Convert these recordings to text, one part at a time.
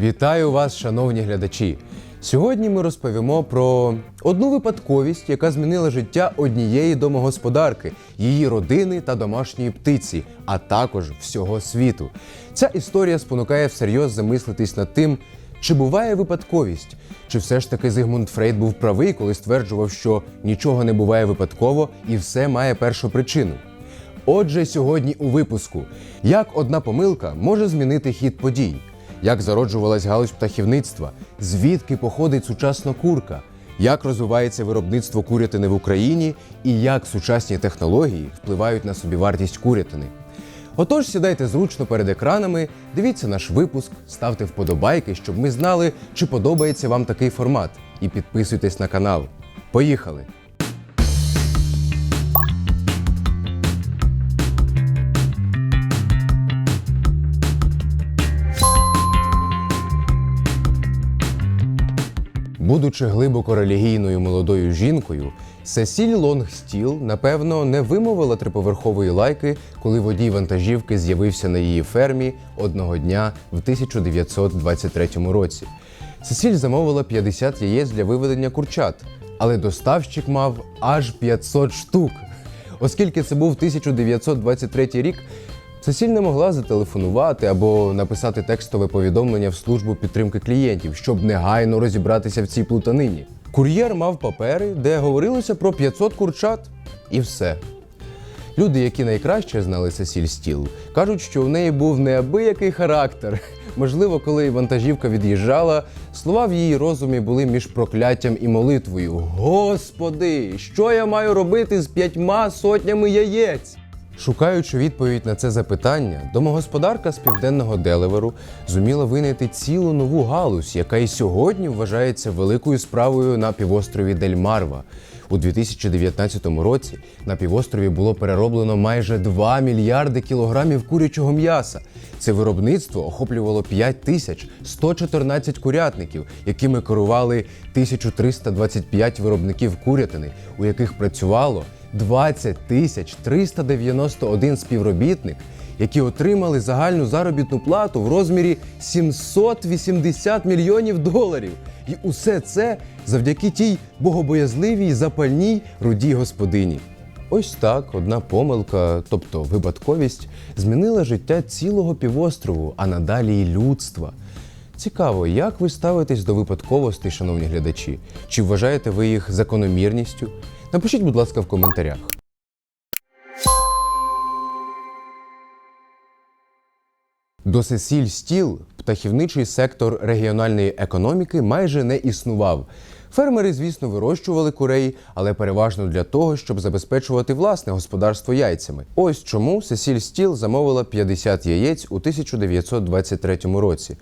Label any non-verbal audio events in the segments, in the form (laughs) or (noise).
Вітаю вас, шановні глядачі! Сьогодні ми розповімо про одну випадковість, яка змінила життя однієї домогосподарки, її родини та домашньої птиці, а також всього світу. Ця історія спонукає всерйоз замислитись над тим, чи буває випадковість, чи все ж таки Зигмунд Фрейд був правий, коли стверджував, що нічого не буває випадково і все має першу причину. Отже, сьогодні у випуску: як одна помилка може змінити хід подій, як зароджувалась галузь птахівництва, звідки походить сучасна курка, як розвивається виробництво курятини в Україні і як сучасні технології впливають на собівартість курятини. Отож, сідайте зручно перед екранами, дивіться наш випуск, ставте вподобайки, щоб ми знали, чи подобається вам такий формат, і підписуйтесь на канал. Поїхали! Будучи глибоко релігійною молодою жінкою, Сесіль Лонгстіл, напевно, не вимовила триповерхової лайки, коли водій вантажівки з'явився на її фермі одного дня в 1923 році. Сесіль замовила 50 яєць для виведення курчат, але доставщик мав аж 500 штук. Оскільки це був 1923 рік, Сесіль не могла зателефонувати або написати текстове повідомлення в службу підтримки клієнтів, щоб негайно розібратися в цій плутанині. Кур'єр мав папери, де говорилося про 500 курчат, і все. Люди, які найкраще знали Сесіль Стіл, кажуть, що в неї був неабиякий характер. (laughs) Можливо, коли вантажівка від'їжджала, слова в її розумі були між прокляттям і молитвою: Господи, що я маю робити з п'ятьма сотнями яєць? Шукаючи відповідь на це запитання, домогосподарка з південного Делеверу зуміла винайти цілу нову галузь, яка і сьогодні вважається великою справою на півострові Дель-Марва. У 2019 році на півострові було перероблено майже 2 мільярди кілограмів курячого м'яса. Це виробництво охоплювало 5114 курятників, якими керували 1325 виробників курятини, у яких працювало 20 тисяч 391 співробітник, які отримали загальну заробітну плату в розмірі 780 мільйонів доларів. І усе це завдяки тій богобоязливій запальній рудій господині. Ось так одна помилка, тобто випадковість, змінила життя цілого півострову, а надалі й людства. Цікаво, як ви ставитесь до випадковостей, шановні глядачі? Чи вважаєте ви їх закономірністю? Напишіть, будь ласка, в коментарях. До Сесіль Стіл птахівничий сектор регіональної економіки майже не існував. Фермери, звісно, вирощували курей, але переважно для того, щоб забезпечувати власне господарство яйцями. Ось чому Сесіль Стіл замовила 50 яєць у 1923 році.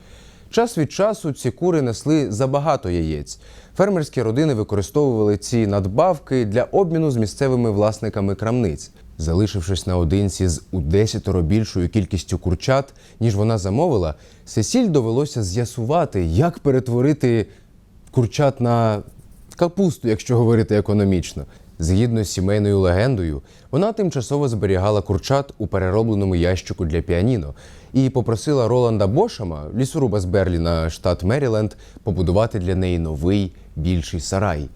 Час від часу ці кури несли забагато яєць. Фермерські родини використовували ці надбавки для обміну з місцевими власниками крамниць. Залишившись наодинці з у десятеро більшою кількістю курчат, ніж вона замовила, Сесіль довелося з'ясувати, як перетворити курчат на капусту, якщо говорити економічно. Згідно з сімейною легендою, вона тимчасово зберігала курчат у переробленому ящику для піаніно і попросила Роланда Бошама, лісоруба з Берліна, штат Меріленд, побудувати для неї новий більший сарай.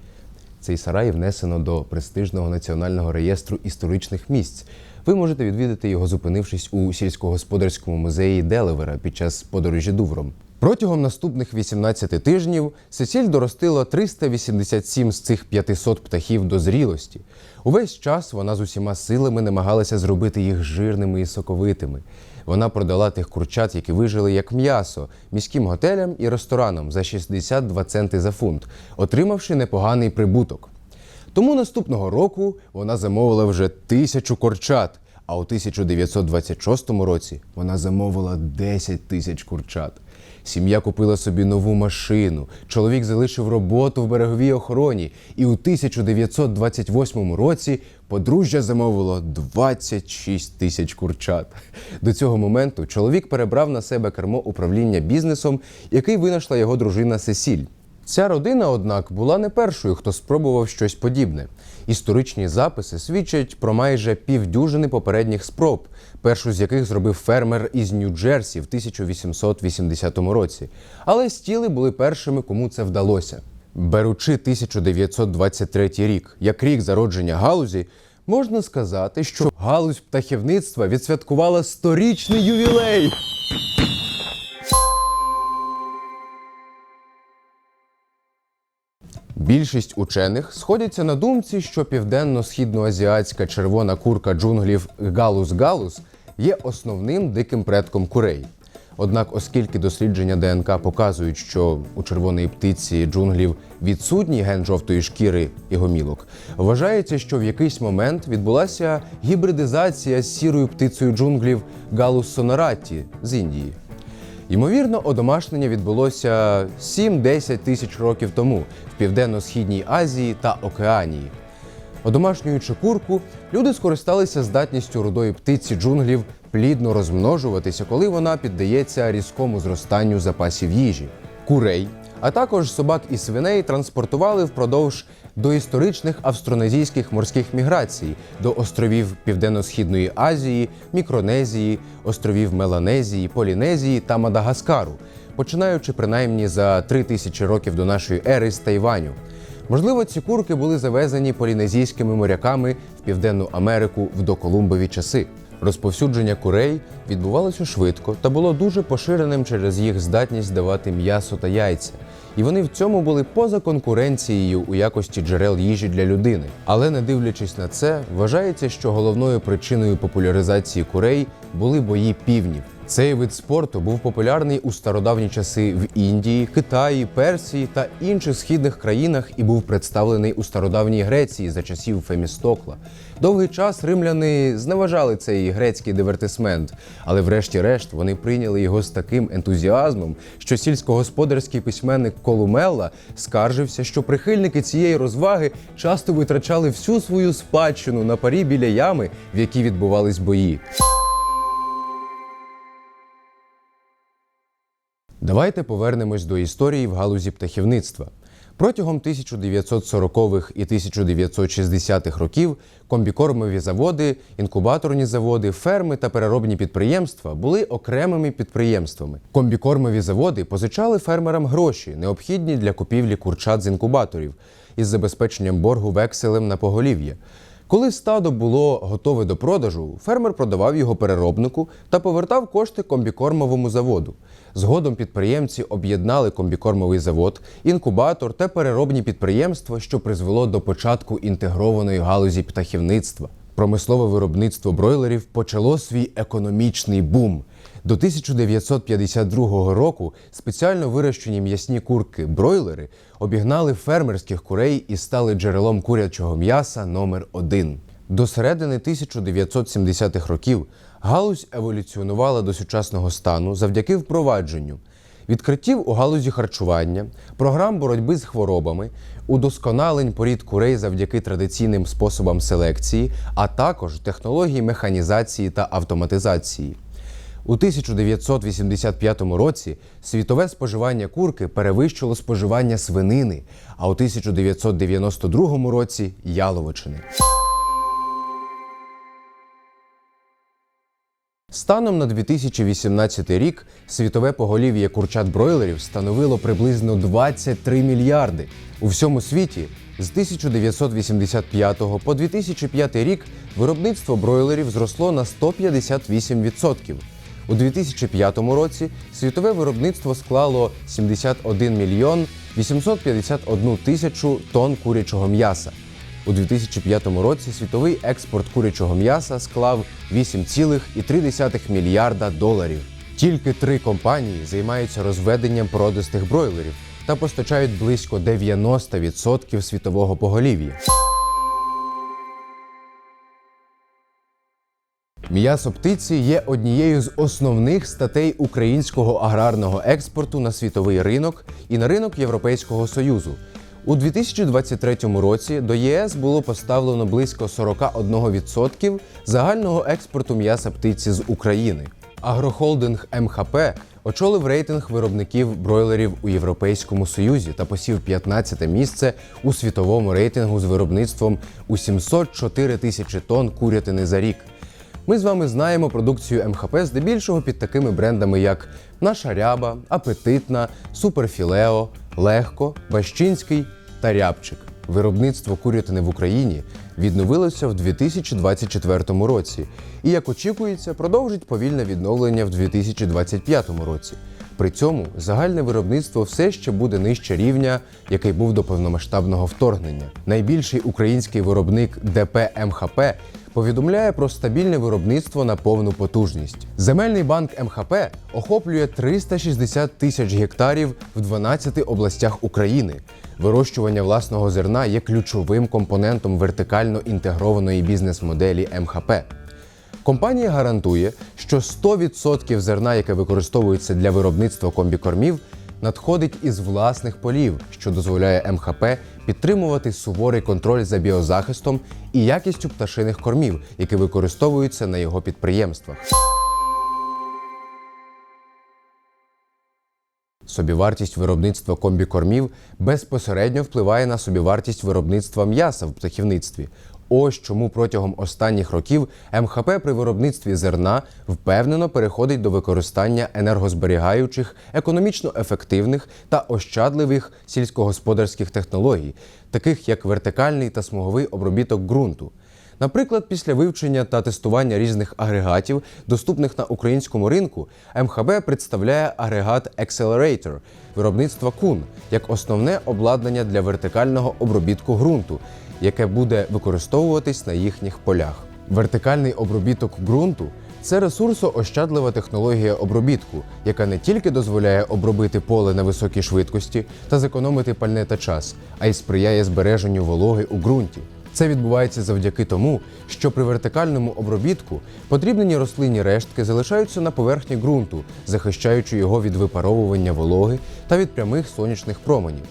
Цей сарай внесено до престижного національного реєстру історичних місць. Ви можете відвідати його, зупинившись у сільськогосподарському музеї Делевера під час подорожі Дувром. Протягом наступних 18 тижнів Сесіль доростила 387 з цих 500 птахів до зрілості. Увесь час вона з усіма силами намагалася зробити їх жирними і соковитими. Вона продала тих курчат, які вижили як м'ясо, міським готелям і ресторанам за 62 центи за фунт, отримавши непоганий прибуток. Тому наступного року вона замовила вже тисячу курчат, а у 1926 році вона замовила 10 тисяч курчат. Сім'я купила собі нову машину. Чоловік залишив роботу в береговій охороні, і у 1928 році подружжя замовило 26 тисяч курчат. До цього моменту чоловік перебрав на себе кермо управління бізнесом, який винайшла його дружина Сесіль. Ця родина, однак, була не першою, хто спробував щось подібне. Історичні записи свідчать про майже півдюжини попередніх спроб, першу з яких зробив фермер із Нью-Джерсі в 1880 році. Але стіли були першими, кому це вдалося. Беручи 1923 рік як рік зародження галузі, можна сказати, що галузь птахівництва відсвяткувала сторічний ювілей. Більшість учених сходяться на думці, що південно-східноазіатська червона курка джунглів галус-галус є основним диким предком курей. Однак, оскільки дослідження ДНК показують, що у червоної птиці джунглів відсутній ген жовтої шкіри і гомілок, вважається, що в якийсь момент відбулася гібридизація з сірою птицею джунглів галус сонаратті з Індії. Ймовірно, одомашнення відбулося 7-10 тисяч років тому в Південно-Східній Азії та Океанії. Одомашнюючи курку, люди скористалися здатністю рудої птиці джунглів плідно розмножуватися, коли вона піддається різкому зростанню запасів їжі. Курей, а також собак і свиней транспортували впродовж доісторичних австронезійських морських міграцій до островів Південно-Східної Азії, Мікронезії, островів Меланезії, Полінезії та Мадагаскару, починаючи принаймні за три тисячі років до нашої ери з Тайваню. Можливо, ці курки були завезені полінезійськими моряками в Південну Америку в доколумбові часи. Розповсюдження курей відбувалося швидко та було дуже поширеним через їх здатність давати м'ясо та яйця. І вони в цьому були поза конкуренцією у якості джерел їжі для людини. Але не дивлячись на це, вважається, що головною причиною популяризації курей були бої півнів. Цей вид спорту був популярний у стародавні часи в Індії, Китаї, Персії та інших східних країнах і був представлений у стародавній Греції за часів Фемістокла. Довгий час римляни зневажали цей грецький дивертисмент, але врешті-решт вони прийняли його з таким ентузіазмом, що сільськогосподарський письменник Колумелла скаржився, що прихильники цієї розваги часто витрачали всю свою спадщину на парі біля ями, в якій відбувались бої. Давайте повернемось до історії в галузі птахівництва. Протягом 1940-х і 1960-х років комбікормові заводи, інкубаторні заводи, ферми та переробні підприємства були окремими підприємствами. Комбікормові заводи позичали фермерам гроші, необхідні для купівлі курчат з інкубаторів, із забезпеченням боргу векселем на поголів'я. Коли стадо було готове до продажу, фермер продавав його переробнику та повертав кошти комбікормовому заводу. Згодом підприємці об'єднали комбікормовий завод, інкубатор та переробні підприємства, що призвело до початку інтегрованої галузі птахівництва. Промислове виробництво бройлерів почало свій економічний бум. До 1952 року спеціально вирощені м'ясні курки бройлери обігнали фермерських курей і стали джерелом курячого м'яса номер один. До середини 1970-х років галузь еволюціонувала до сучасного стану завдяки впровадженню відкриттів у галузі харчування, програм боротьби з хворобами, удосконалень порід курей завдяки традиційним способам селекції, а також технології механізації та автоматизації. У 1985 році світове споживання курки перевищило споживання свинини, а у 1992 році яловичини. Станом на 2018 рік світове поголів'я курчат бройлерів становило приблизно 23 мільярди. У всьому світі з 1985 по 2005 рік виробництво бройлерів зросло на 158%. У 2005 році світове виробництво склало 71 мільйон 851 тисячу тонн курячого м'яса. У 2005 році світовий експорт курячого м'яса склав 8,3 мільярда доларів. Тільки три компанії займаються розведенням породистих бройлерів та постачають близько 90% світового поголів'я. М'ясо птиці є однією з основних статей українського аграрного експорту на світовий ринок і на ринок Європейського Союзу. У 2023 році до ЄС було поставлено близько 41% загального експорту м'яса птиці з України. Агрохолдинг МХП очолив рейтинг виробників бройлерів у Європейському Союзі та посів 15 місце у світовому рейтингу з виробництвом у 704 тисячі тонн курятини за рік. Ми з вами знаємо продукцію МХП здебільшого під такими брендами, як Наша Ряба, Апетитна, Суперфілео, Легко, Бащинський та Рябчик. Виробництво курятини в Україні відновилося в 2024 році і, як очікується, продовжить повільне відновлення в 2025 році. При цьому загальне виробництво все ще буде нижче рівня, який був до повномасштабного вторгнення. Найбільший український виробник ДП МХП повідомляє про стабільне виробництво на повну потужність. Земельний банк МХП охоплює 360 тисяч гектарів в 12 областях України. Вирощування власного зерна є ключовим компонентом вертикально інтегрованої бізнес-моделі МХП. Компанія гарантує, що 100% зерна, яке використовується для виробництва комбікормів, надходить із власних полів, що дозволяє МХП підтримувати суворий контроль за біозахистом і якістю пташиних кормів, які використовуються на його підприємствах. Собівартість виробництва комбікормів безпосередньо впливає на собівартість виробництва м'яса в птахівництві. Ось чому протягом останніх років МХП при виробництві зерна впевнено переходить до використання енергозберігаючих, економічно ефективних та ощадливих сільськогосподарських технологій, таких як вертикальний та смуговий обробіток ґрунту. Наприклад, після вивчення та тестування різних агрегатів, доступних на українському ринку, МХБ представляє агрегат Accelerator виробництва Кун як основне обладнання для вертикального обробітку ґрунту, яке буде використовуватись на їхніх полях. Вертикальний обробіток ґрунту це ресурсоощадлива технологія обробітку, яка не тільки дозволяє обробити поле на високій швидкості та зекономити пальне та час, а й сприяє збереженню вологи у ґрунті. Це відбувається завдяки тому, що при вертикальному обробітку подрібнені рослинні рештки залишаються на поверхні ґрунту, захищаючи його від випаровування вологи та від прямих сонячних променів.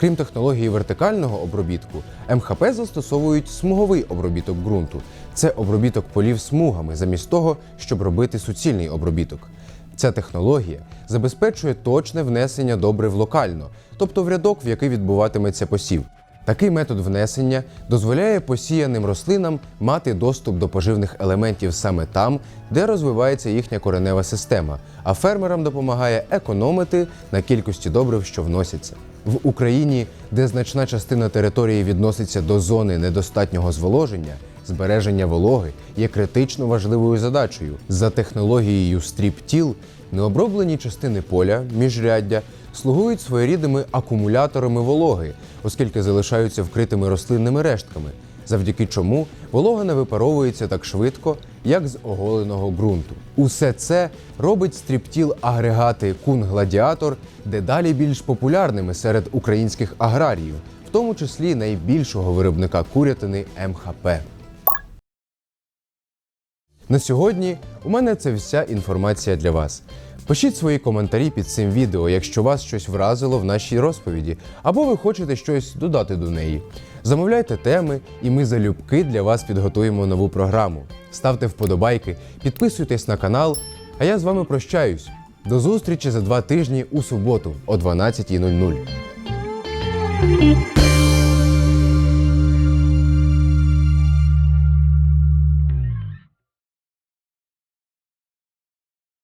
Крім технології вертикального обробітку, МХП застосовують смуговий обробіток ґрунту. Це обробіток полів смугами, замість того, щоб робити суцільний обробіток. Ця технологія забезпечує точне внесення добрив локально, тобто в рядок, в який відбуватиметься посів. Такий метод внесення дозволяє посіяним рослинам мати доступ до поживних елементів саме там, де розвивається їхня коренева система, а фермерам допомагає економити на кількості добрив, що вносяться. В Україні, де значна частина території відноситься до зони недостатнього зволоження, збереження вологи є критично важливою задачею. За технологією стріп-тіл необроблені частини поля, міжряддя слугують своєрідними акумуляторами вологи, оскільки залишаються вкритими рослинними рештками, завдяки чому волога не випаровується так швидко, як з оголеного ґрунту. Усе це робить стріптіл агрегати Кун Гладіатор дедалі більш популярними серед українських аграріїв, в тому числі найбільшого виробника курятини МХП. На сьогодні у мене це вся інформація для вас. Пишіть свої коментарі під цим відео, якщо вас щось вразило в нашій розповіді, або ви хочете щось додати до неї. Замовляйте теми, і ми залюбки для вас підготуємо нову програму. Ставте вподобайки, підписуйтесь на канал. А я з вами прощаюсь. До зустрічі за два тижні у суботу о 12.00.